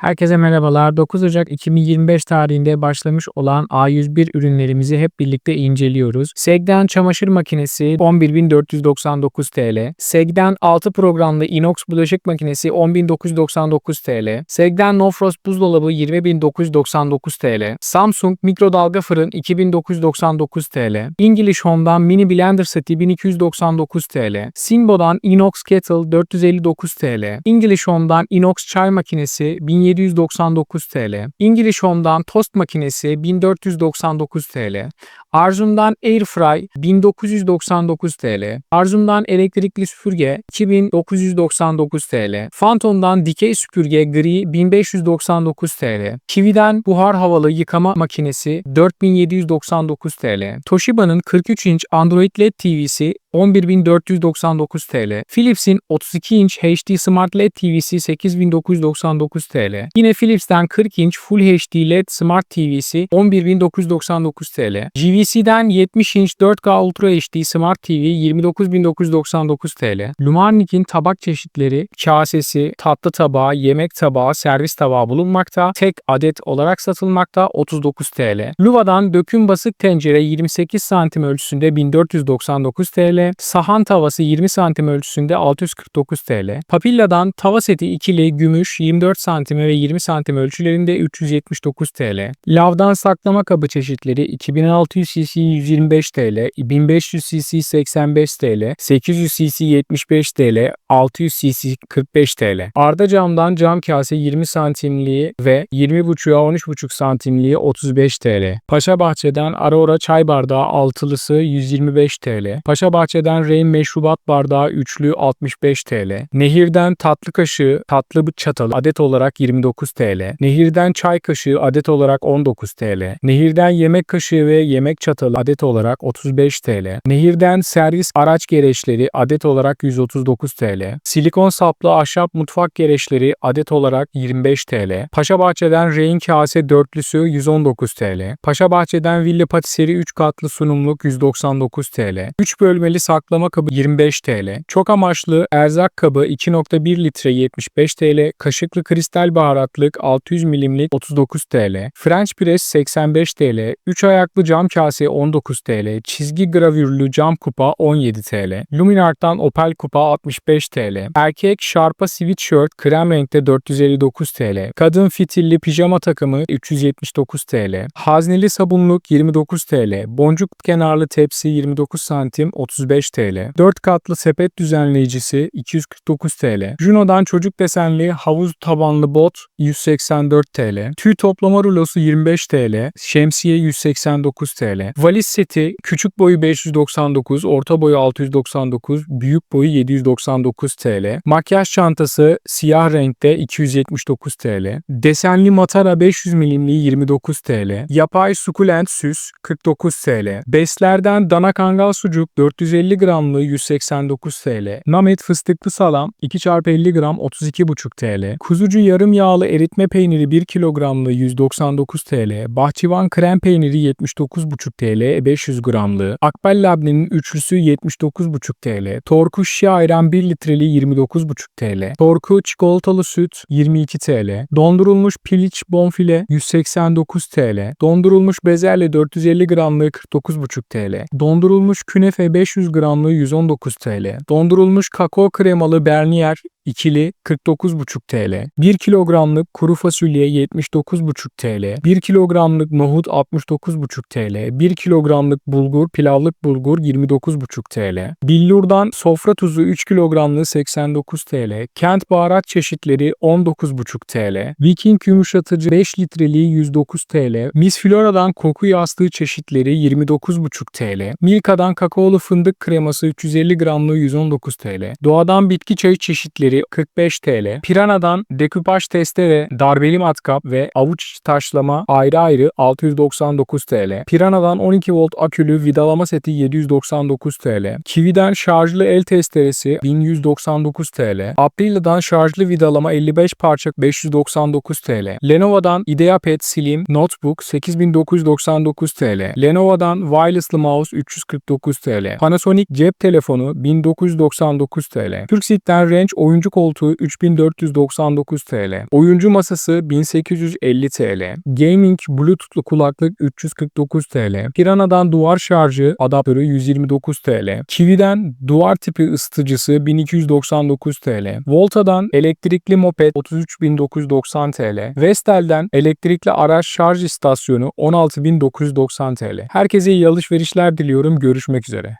Herkese merhabalar. 9 Ocak 2025 tarihinde başlamış olan A101 ürünlerimizi hep birlikte inceliyoruz. Segden çamaşır makinesi 11.499 TL. Segden 6 programlı inox bulaşık makinesi 10.999 TL. Segden No Frost buzdolabı 20.999 TL. Samsung mikrodalga fırın 2.999 TL. English Home'dan mini blender seti 1299 TL. Simbo'dan inox kettle 459 TL. English Home'dan inox çay makinesi 1799 TL. English Home'dan tost makinesi 1499 TL. Arzum'dan Airfry 1999 TL. Arzum'dan elektrikli süpürge 2999 TL. Phantom'dan dikey süpürge gri 1599 TL. Kiwi'den buhar havalı yıkama makinesi 4799 TL. Toshiba'nın 43 inç Android LED TV'si 11.499 TL. Philips'in 32 inç HD Smart LED TV'si 8.999 TL. Yine Philips'ten 40 inç Full HD LED Smart TV'si 11.999 TL. GVC'den 70 inç 4K Ultra HD Smart TV 29.999 TL. Lumarnik'in tabak çeşitleri, kasesi, tatlı tabağı, yemek tabağı, servis tabağı bulunmakta. Tek adet olarak satılmakta 39 TL. Luva'dan döküm basık tencere 28 cm ölçüsünde 1499 TL. Sahan tavası 20 cm ölçüsünde 649 TL. Papilla'dan tava seti ikili gümüş 24 cm ve 20 cm ölçülerinde 379 TL. Lav'dan saklama kabı çeşitleri 2600 cc 125 TL, 1500 cc 85 TL, 800 cc 75 TL, 600 cc 45 TL. Arda camdan cam kase 20 santimliği ve 20,5'a 13,5 santimliği 35 TL. Paşa Bahçe'den Aurora çay bardağı altılısı 125 TL. Paşa Bahçe'den Reyn meşrubat bardağı üçlü 65 TL. Nehir'den tatlı kaşığı tatlı çatalı adet olarak 29 TL. Nehir'den çay kaşığı adet olarak 19 TL. Nehir'den yemek kaşığı ve yemek çatalı adet olarak 35 TL. Nehir'den servis araç gereçleri adet olarak 139 TL. Silikon saplı ahşap mutfak gereçleri adet olarak 25 TL. Paşabahçe'den Reyn kase dörtlüsü 119 TL. Paşabahçe'den Villa Patisserie 3 katlı sunumluk 199 TL. 3 bölmeli saklama kabı 25 TL. Çok amaçlı erzak kabı 2.1 litre 75 TL. Kaşıklı kristal baharatlık 600 milimlik 39 TL. French press 85 TL. 3 ayaklı cam kase 19 TL. Çizgi gravürlü cam kupa 17 TL. Luminart'tan Opel kupa 65 TL. Erkek Sharpa sweatshirt krem renkte 459 TL. Kadın fitilli pijama takımı 379 TL. Hazneli sabunluk 29 TL. Boncuk kenarlı tepsi 29 santim 35 TL. 4 katlı sepet düzenleyicisi 249 TL. Juno'dan çocuk desenli havuz tabanlı bot 184 TL. Tüy toplama rulosu 25 TL. Şemsiye 189 TL. Valiz seti küçük boyu 599, orta boyu 699, büyük boyu 799 TL. Makyaj çantası siyah renkte 279 TL. Desenli matara 500 milimli 29 TL. Yapay sukulent süs 49 TL. Beslerden dana kangal sucuk 450 gramlı 189 TL. Namet fıstıklı salam 2x50 gram 32,5 TL. Kuzucu yarım yağlı eritme peyniri 1 kilogramlı 199 TL. Bahçıvan krem peyniri 79,5 TL 500 gramlı. Akbel labnenin üçlüsü 79,5 TL. Torku şişe ayran 1 litreli 29,5 TL. Torku çikolatalı süt 22 TL. Dondurulmuş piliç bonfile 189 TL. Dondurulmuş bezelye 450 gramlığı 49,5 TL. Dondurulmuş künefe 500 gramlığı 119 TL. Dondurulmuş kakao kremalı berniyer ikili 49,5 TL. 1 kilogramlık kuru fasulye 79,5 TL. 1 kilogramlık nohut 69,5 TL. 1 kilogramlık bulgur pilavlık bulgur 29,5 TL. Billur'dan sofra tuzu 3 kilogramlığı 89 TL. Kent baharat çeşitleri 19,5 TL. Viking yumuşatıcı 5 litreliği 109 TL. Miss Flora'dan koku yastığı çeşitleri 29,5 TL. Milka'dan kakaolu fındık kreması 350 gramlığı 119 TL. Doğadan bitki çayı çeşitleri 45 TL. Pirana'dan dekupaj testere, darbeli matkap ve avuç taşlama ayrı ayrı 699 TL. Pirana'dan 12 volt akülü vidalama seti 799 TL. Kiwi'den şarjlı el testeresi 1199 TL. Aprilia'dan şarjlı vidalama 55 parça 599 TL. Lenovo'dan IdeaPad Slim Notebook 8999 TL. Lenovo'dan wireless'lı mouse 349 TL. Panasonic cep telefonu 1999 TL. Turkcell'den Range oyun oyuncu koltuğu 3499 TL. Oyuncu masası 1850 TL. Gaming Bluetooth'lu kulaklık 349 TL. Pirana'dan duvar şarjı adaptörü 129 TL. Kiwi'den duvar tipi ısıtıcısı 1299 TL. Volta'dan elektrikli moped 33990 TL. Vestel'den elektrikli araç şarj istasyonu 16990 TL. Herkese iyi alışverişler diliyorum. Görüşmek üzere.